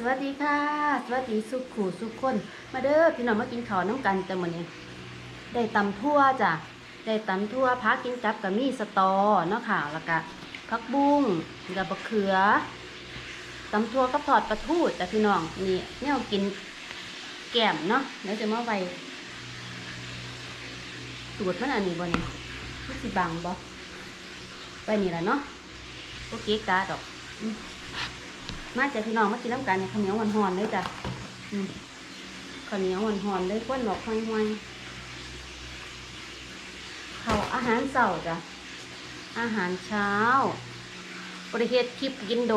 สวัสดีค่ะ สวัสดีสุขขู่สุขคน มาเด้อพี่น้องมากินข้าวน้ำกันแต่มื้อนี้ ได้ตำทั่วจ้ะได้ตำทั่วพักกินกับกับมีสตอเนาะค่ะแล้วก็ผักบุ้งกับบักเขือตำทั่วกับทอดปลาทูจ้ะพี่น้องนี่เนี่ยกินแก้มเนาะเดี๋ยวจะมาไว้ตูดมันอันนี้บ่นี่สิบังบ่ไปนี่แหละเนาะโอเคกาดอกอ มาจากพี่น้องมากินน้ำกันเนี่ยข้าวเหนียวหอนๆเลยจ้ะอืมข้าวเหนียวหอนๆเลยควนหลอกห้อยๆเขาอาหารเสาร์จ้ะอาหารเช้าบริเฮ็ดคลิปกินโด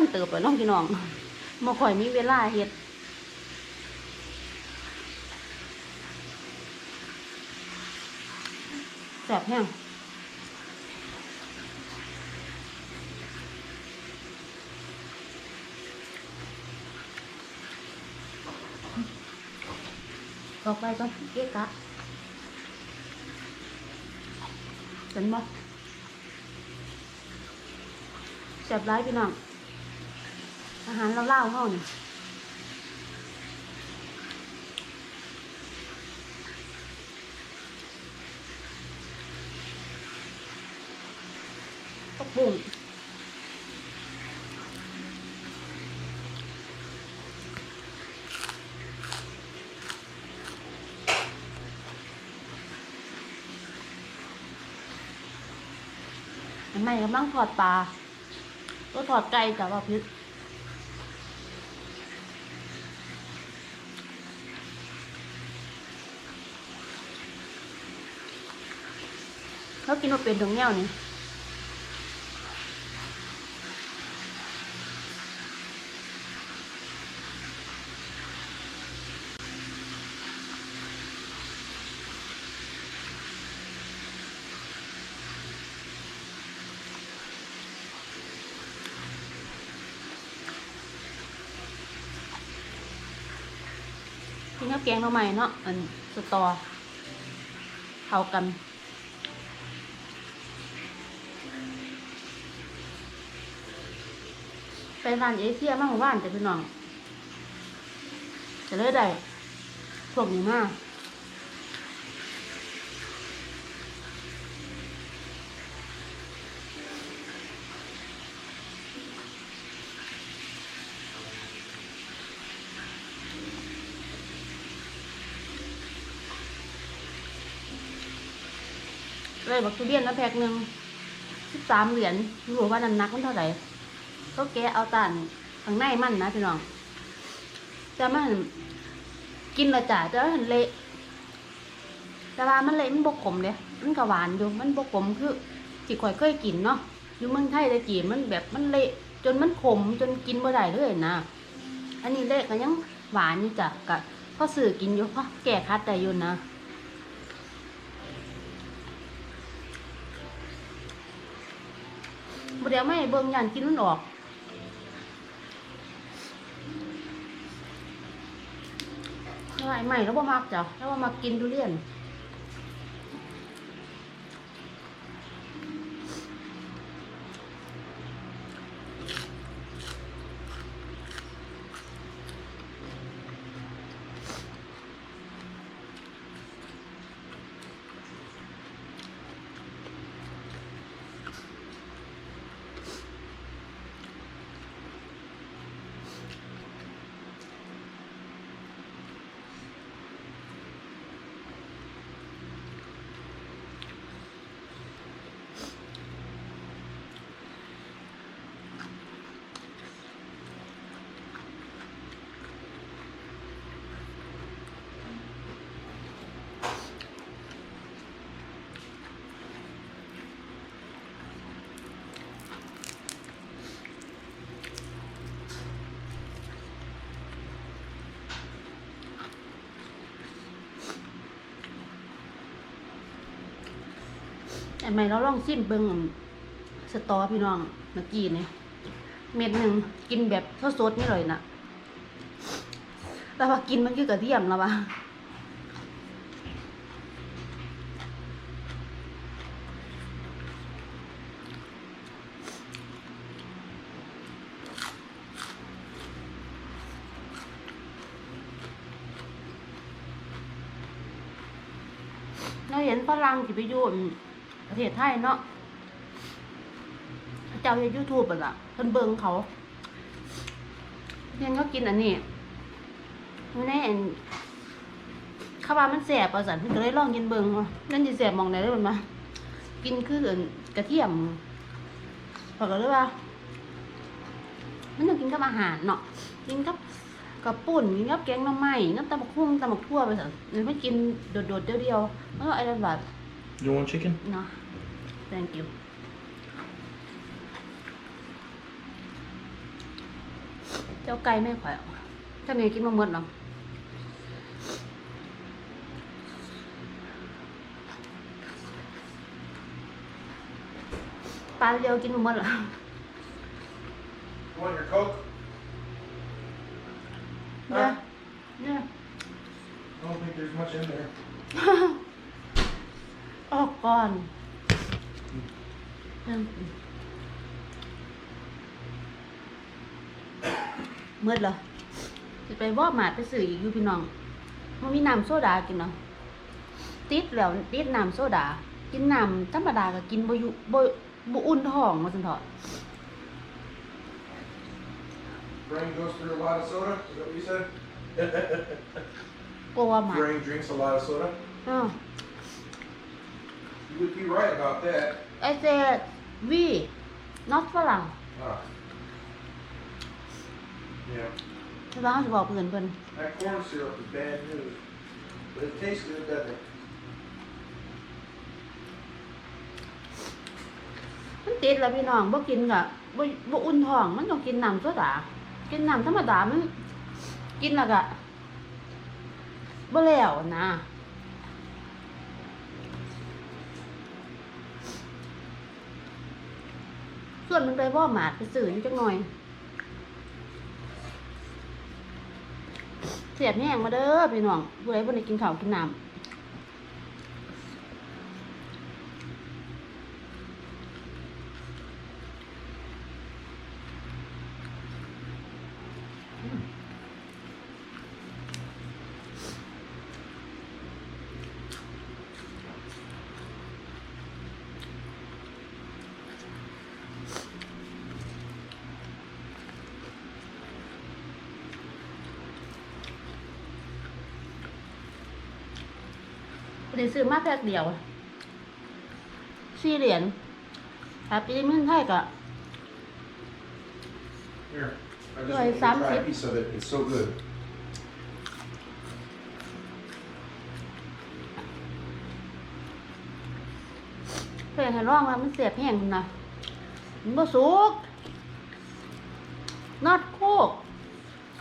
นเติบไปน้องพี่น้องมาค่อยมีเวลาเฮ็ดแสบแห้ง ออกไปก่อนเก๊กะเห็นบ่แซ่บร้ายพี่น้อง อาหารเราเล่าๆเฮานี่ก็ปรุง ม่กำลังถอดปลาก็ถอดไก่แต่ว่าพิษเขากินมาเป็นตรงเงี้ยนี่ กินกับแกงเราใหม่เนาะอันสตอเข้ากันไปร้านเอเชียมาหมู่บ้านแต่พี่น้องจะเลยได้พวกนี้มาก เลยบักทุเรียนแล้วแพ็คหนึ่งสิบสามเหรียญรู้ว่าน้ำหนักมันเท่าไหร่ก็แกะเอาตานข้างในมันนะพี่น้องแต่มันกินละจ้ะแต่ว่ามันเละแต่ว่ามันเละมันบกขมเลยมันก็หวานอยู่มันบกขมคือที่ข่อยเคยกินเนาะอยู่เมืองไทยแต่กี่มันแบบมันเละจนมันขมจนกินบ่ได้เลยนะอันนี้เละก็ยังหวานอยู่จ้ะกะพอสื่อกินอยู่เพราะแก่คัดได้อยู่นะ บ่เดี๋ยวไม่เบิ่งยันกินมันออกใช่ไหม่แล้วบ่มักจ้ะแล้วบ่มักกินทุเรียน อ้ไม่เราลองซิมเบิงสตอพี่น้องเมื่อกี้เนี่ยเม็ดหนึ่งกินแบบข้สดนี่เลยนะแต่ว่ากินมันคือกระเทียมแล้ววะเราเห็นฝรั่งกิไปยุ่ เทศไทยเนาะเจ้าเฮ็ดยูทูบอะล่ะเพิ่นเบิ่งเขาเห็นเขากินอันนี้อยู่ในอันเขาว่ามันแสบประสันเพิ่นก็เลยลองกินเบิ่งว่านั่นสิแสบหมองไหนได้บ่มากินคืออันกระเทียมเขาก็เลยว่ามันต้องกินกับอาหารเนาะกินกับกับปุ่นกินกับแกงหน่อไม้กับตำบักหุ่งตำบักทั่วไปสั่นมันไม่กินโดดๆเดียวๆแล้วไอ้นั่นแบบ You want chicken? เนาะ thank you เจ้าไก่ไม่ข่อยเอาเจ้าเมย์กินมาหมดหรอปลาเดียวกินมาหมดเหรอ You want your Coke? เนี่ยเนี่ย I don't think there's much in there. ออกก่อน เริ่มเมื่อเหรอจะไปวอกหมาดไปสื่ออีกอยู่พี่น้องมันมีน้ำโซดากินเนาะติดแล้วติดน้ำโซดา กินน้ำธรรมดาก็กินบ่อยู่บ่บ่อุ่นท้องมาสันเถอะ Brain goes through a lot of soda? Is that what you said? กลัวหมา Brain drinks a lot of soda? อ้าว You would be right about that. I said we not ฝรั่ง Ah. Yeah. ใช่ป่ะเขาจะบอกเพื่อนเพิ่น That corn syrup is bad news. But it tastes good, doesn't it? มันติดแล้วพี่น้องบ่กินก็บ่บ่อุ่นท้อง มันต้องกินน้ำโซดากินน้ำธรรมดามัน กินแล้วก็บ่แล้วนะ วนมันไปว่าหมาดไปสื่อจักหน่อยเสียบแห้งมาเด้อพี่น้องผู้ใดบ่ได้กินข้าวกินน้ำ หรือซื้อมาแพ็คเดียวสี่เหรียญถ้าปีนี้เมืองไทยก็ Here. I just Rồi, want you to xám try a xíu. piece of it. It's so good. เพื่อนให้ร้องว่ามันเสียบแห้งพุ่นนะมันบ่สุกนอดโคก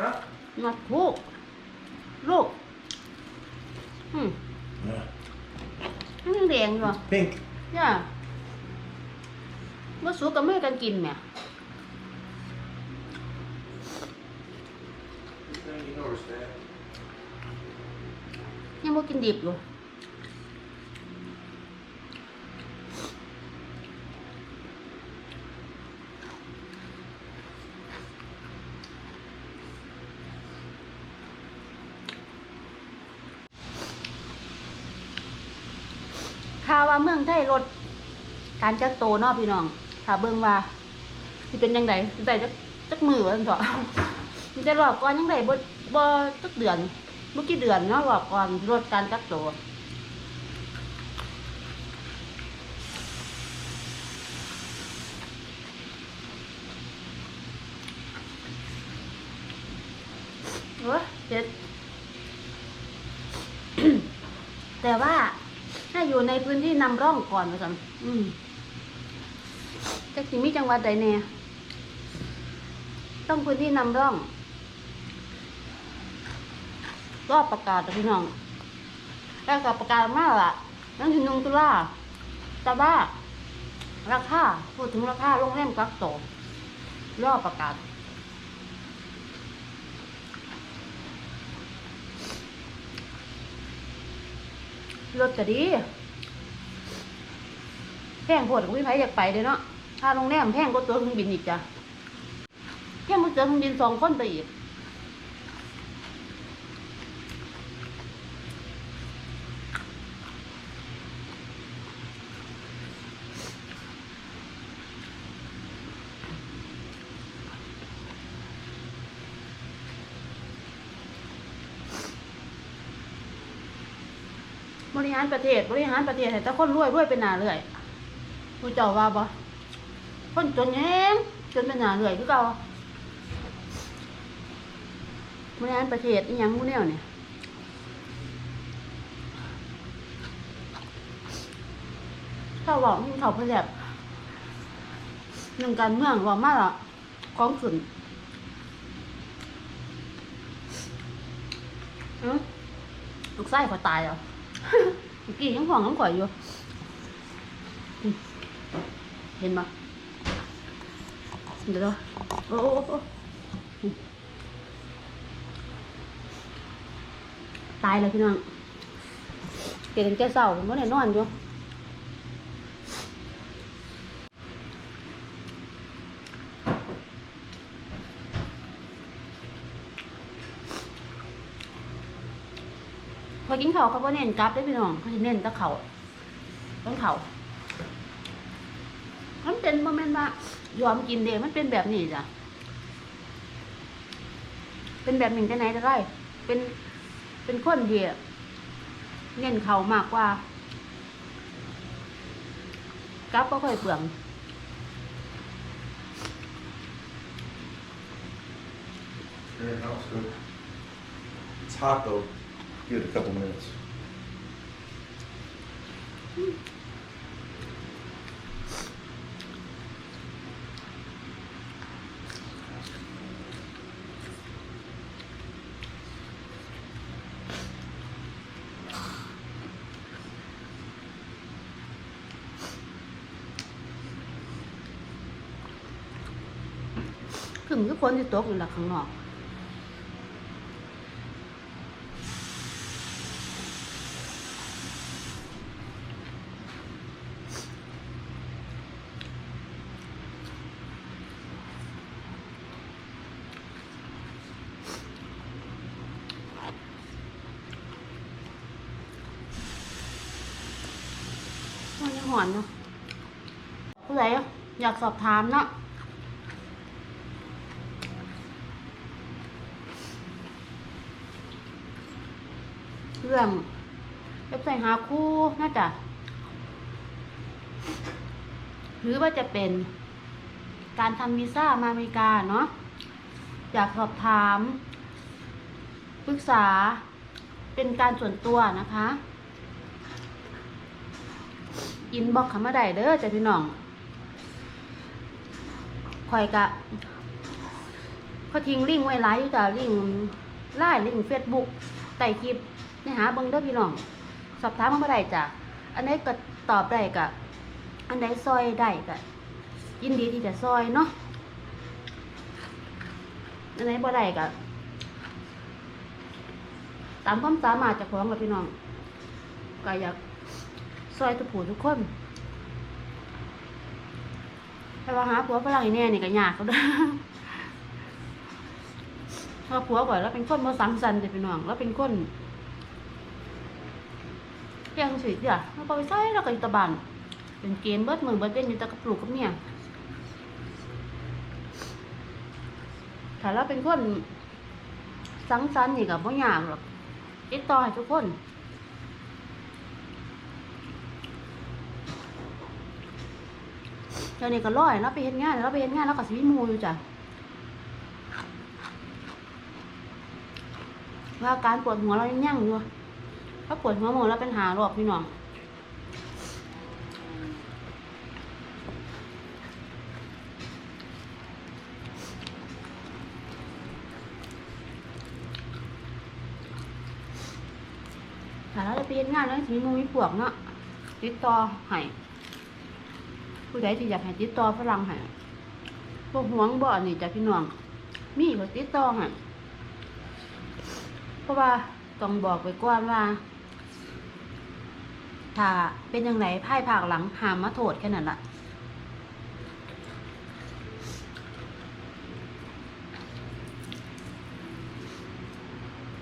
Huh? นอดโคกลูกอืม Yeah. มันยั งแดงอยู่อะ Pink. ย่าบ่สุกก็ไม่ให้กันกินแหม Good thing you noticed that. ยังบ่กินดิบอยู่ ข่าวว่าเมืองไทยลดการจักโตเนอพี่น้องถ้าเบิ่งว่าสิเป็นยังไงสิได้จักจักมือว่าซั่นเถอะมันจะรอบก่อนยังไงบ่บ่จักเดือนบ่กี่เดือนเนาะรอบก่อนลดการจักโตโอ้ยเจ็ด แต่ว่าถ้าอยู่ใน พื้นที่นำร่องก่อนว่าซั่นอืมจักสิมีจังหวัดใดแน่ต้องพื้นที่นำร่อง รอบประกาศอะพี่น้องแล้วก็ประกาศมาและนั่นคือนุงตุลาแต่ว่าราคาพูดถึงราคาโรงแรมกักโตวรอบประกาศรถก็ดี แพงโพดวิภัยอยากไปเลยเนาะค่าโรงแรมแพงก็ตัวเครื่องบินอีกจ้ะแพงก็เจอเครื่องบินสองคนไปอีกบริหารประเทศบริหารประเทศแต่คนรวยรวยเป็นนาเลย ผู้เจ้าว่าบ่คนจนแห้งจนเป็นหนาเรื่อยคือเก่าบริหารประเทศอีหยังมู่แนวเนี่ยถ้าบอกเขาเพิ่นแบบหนึ่งการเมืองว่ามาละของขึ้นอือลูกไส้เขาตายเหรอเมื่อกี้ยังห่วงน้ำข่อยอยู่ เห็นปะเดี๋ยวโอ้โอ้โอ้อืมตายเลยพี่น้องเกิดแก่เศร้าผมก็ได้นอนอยู่พอกินเขาเขาก็เน้นกลับได้พี่น้องเขาจะเน้นตะเขาต้องเขา เป็นโมเมนต์ว่ายอมกินเดมันเป็นแบบนี้จ้ะ เป็นแบบหนึ่งจะไหนจะได้เป็นเป็นคนเดียเน้นเขามากกว่ากับก็ค่อยเปลือง Yeah, that was good. It's hot though. Give it a couple minutes อมั นก็ฝนจะตกอยู่หลักข้างนอกมันยังหอนเนาะผู้ใดอยากสอบถามเนาะ เรื่องเว็บไซต์หาคู่น่าจะหรือว่าจะเป็น การทำวีซ่ามาอเมริกาเนาะอยากสอบถามปรึกษาเป็นการส่วนตัวนะคะ อินบ็อกเข้ามาได้เด้อจ้ะพี่น้องคอยกะเขาทิ้งลิงก์ไว้หลายอยู่จ้ะลิงก์ไลน์ลิงก์เฟซบุ๊กใต้คลิป นี่หาเบิ่งเด้อพี่น้อง สอบถามมาบ่ได้จ้ะอันไหนก็ตอบได้กะอันไหนซอยได้กะยินดีที่จะซอยเนาะอันไหนบ่ได้กะตามความสามารถเจากของกับพี่น้องก็อยากซอยทุกผู้ทุกคนแต่ว่าหาผัวฝรั่งอีแน่นี่ก็ยากเขาเด้อถ้าผัวก่อนแล้วเป็นคนบ่สังสรรค์เด้อพี่น้อง แล้วเป็นคน เพียงสิเดี๋ยวเราไปใช้เราก็อยู่ตะบันเป็นเกมเบิดมือเบิดเล่นอยู่ต่กับปลูกกับเมียถ้าเราเป็นคนสังสรรค์นี่กับบ่ยากหรอกติดต่อให้ทุกคนเดี๋ยวนี้ก็ร้อยเราไปเฮ็ดงานเราไปเฮ็ดงานแล้วก็สิบีมูอยู่จ้ะว่าอาการปวดหัวเรายังยั่งอยู่ ถ้าปวดหัวหมดแล้วเป็นหารอบพี่น้องถ้าเราจะไปเฮ็ดงานแล้วสิมีหมูมีพวกเนาะติดต่อให้ผู้ใดที่อยากให้ติดต่อฝรั่งให้พวกหวงบ่อนนี่จ้ะพี่น้อง มีก็ติดต่อให้เพราะว่าต้องบอกไว้ก่อนว่า ถ้าเป็นยังไงไพ่ภาคหลังหามมาโทษแค่นั้นละ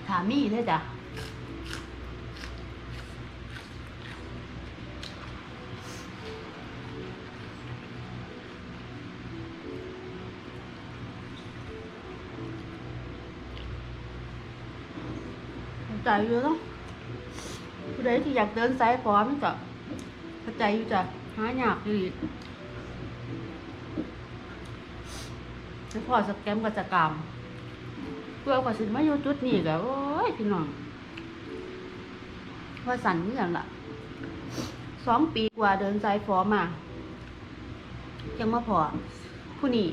ถามีเลยจ้ะใจอยู่เนาะ ผู้ใดที่อยากเดินสายฟอมก็เข้าใจอยู่จ้ะหายากอยู่ดีแล้วพอสแกมก็จะกรรมเพื่อก็สิมาอยู่จุดนี้ก็โอ้ยพี่น้องว่าสั่นนี่อย่างละสองปีกว่าเดินสายฟอมายังมาพอผู้นี้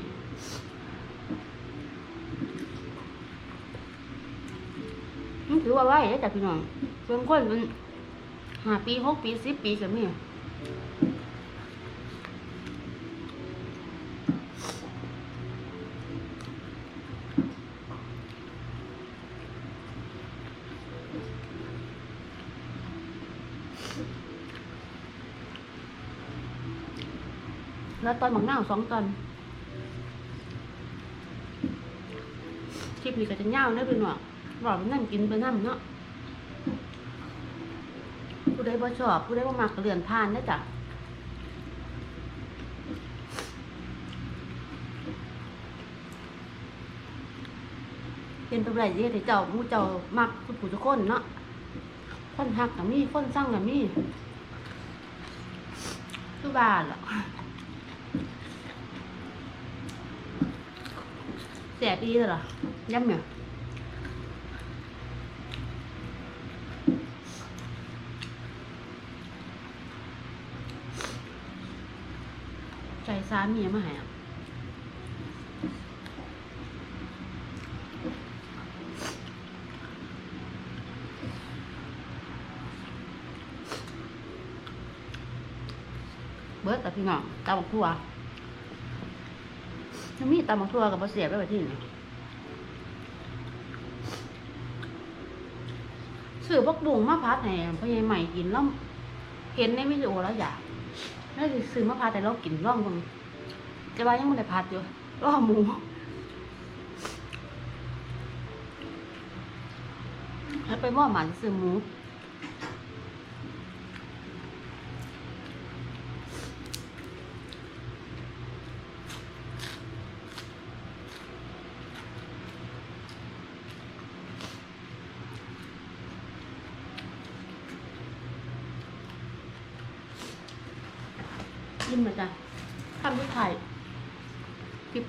มันถือว่าไหวเด้อจ้ะพี่น้องบางคนมัน ห้าปีหกปีสิบปีก็มีแล้วตอนหมักหน้าวสองตอนคลิปนี้ก็จะยาวเด้อพี่น้องบอกไปนั่งกินไปนั่งเนาะ ดบ่ชอบผู้ใดบ่มักก็เลื่อนผ่านได้จ้ะเป็นตัวไรเรียกให้เจ้ามูเจ้ามักทุกผู้ทุกคนเนาะคนหักก็มีคนสั่งก็มีคือบ้านหรอกแสบดีเลยเหรอย่ำเนี่ย ใจ สามีมาให้เบิร์ดแต่พี่น้องตาบักทั่วยังมีตาบักทั่วกับบเสียบไว้ไว้ที่ไหนซื้อพวกบุ้งมาพัดให้พ่อใหญ่ใหม่กินแล้วเห็นในวิดีโอแล้วอยากแล้วสิซื้อมาพาแต่เรากินร่องตรง จะว่ายังไม่ได้พัดอยู่ร่อหมูแล้วไปหม้อหมันซื้อหมูยิ้มมาจ้ะทำด้วยไข่ คลิป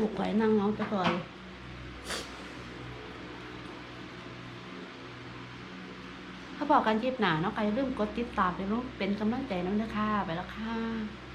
ลูกไข่นั่งเงาจะคอยถ้าบอกกันคลิปหนาเนาะใครอย่าลืมกดติดตามไปลงเป็นกำลังใจน้ำเด้อค่ะไปแล้วค่ะ